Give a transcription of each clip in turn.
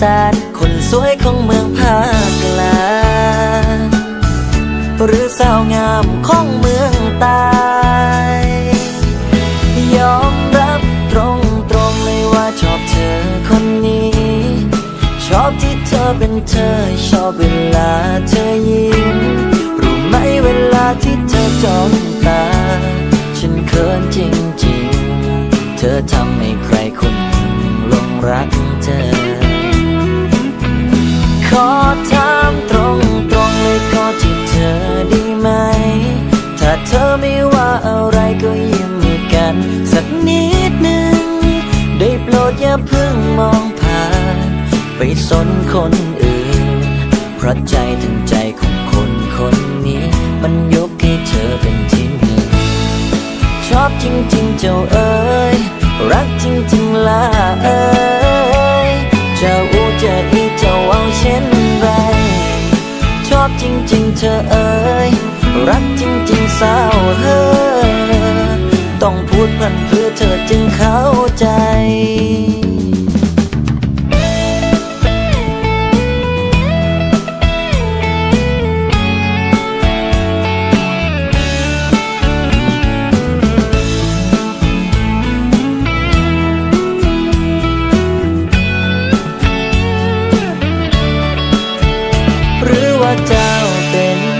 สาน คนสวยของเมืองภาคกลางหรือสาวงามของเมืองใต้ยอมรับตรงตรงๆเลยว่าชอบเธอคนนี้ ชอบที่เธอเป็นเธอ ชอบเวลาเธอยิ้มรู้ไหมเวลาที่เธอจ้องตา ฉันเขินจริงๆ เธอทำให้ใครคนหนึ่งลงรัก อย่าเพิ่งมองผ่าน ไปสนคนอื่น เพราะใจทั้งใจของคนคนนี้ มันยกให้เธอเป็นที่หนึ่งชอบจริงๆเจ้าเอ๋ยรักจริงๆล่ะเอ๋ยเจ้าอูเจะอีเจ้าเอาเช่นไร ชอบจริงๆเธอเอ๋ยรักจริงๆสาวเฮ้ยต้องพูดพันเพื่อเธอจึงเข้าใจ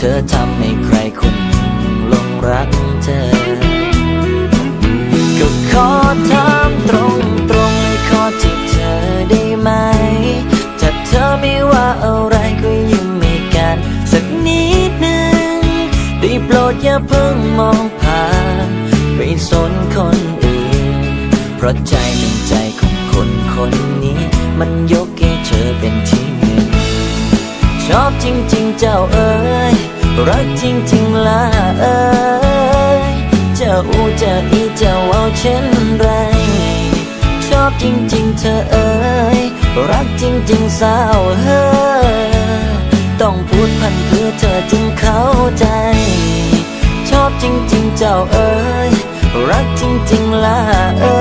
เธอทำให้ใครคนหนึ่งลงรักเธอ ก็ขอถามตรงตรงๆเลยขอจีบเธอได้ไหม ถ้าเธอไม่ว่าอะไรก็ยิ้มให้กัน สักนิดหนึ่งได้โปรดอย่าเพิ่งมองผ่านไปสนคนอื่น เพราะใจทั้งใจของคนคนนี้ มันยกให้เธอเป็นที่หนึ่งชอบจริงๆเจ้าเอ๋ย รักจริงๆล่ะเอ๋ยเจ้าอูเจ้าอีเจ้าเอาเช่นไร ชอบจริงๆเธอเอ๋ยรักจริงๆสาวเฮ้อต้องพูดพันเพื่อเธอจึงเข้าใจ ชอบจริงๆเจ้าเอ๋ยรักจริงๆล่ะเอ๋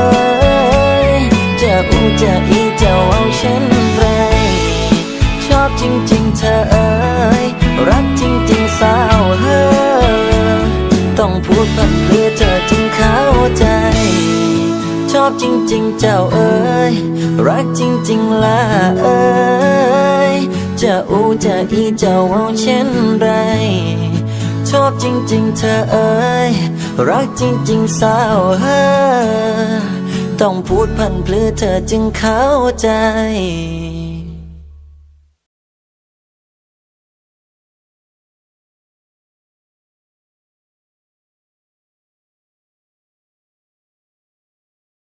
ยเจ้าอูเจ้าอีเจ้าเอาเช่นไร ชอบจริงๆเธอเอ๋ย จริง ๆ เจ้าเอ๋ยรักจริง ๆละเอ๋ยจะอูจะอีเจ้าเอาเช่นไรชอบจริง ๆ เธอเอ๋ยรักจริง ๆสาวเฮ้อต้องพูดพันเพื่อเธอจึงเข้าใจ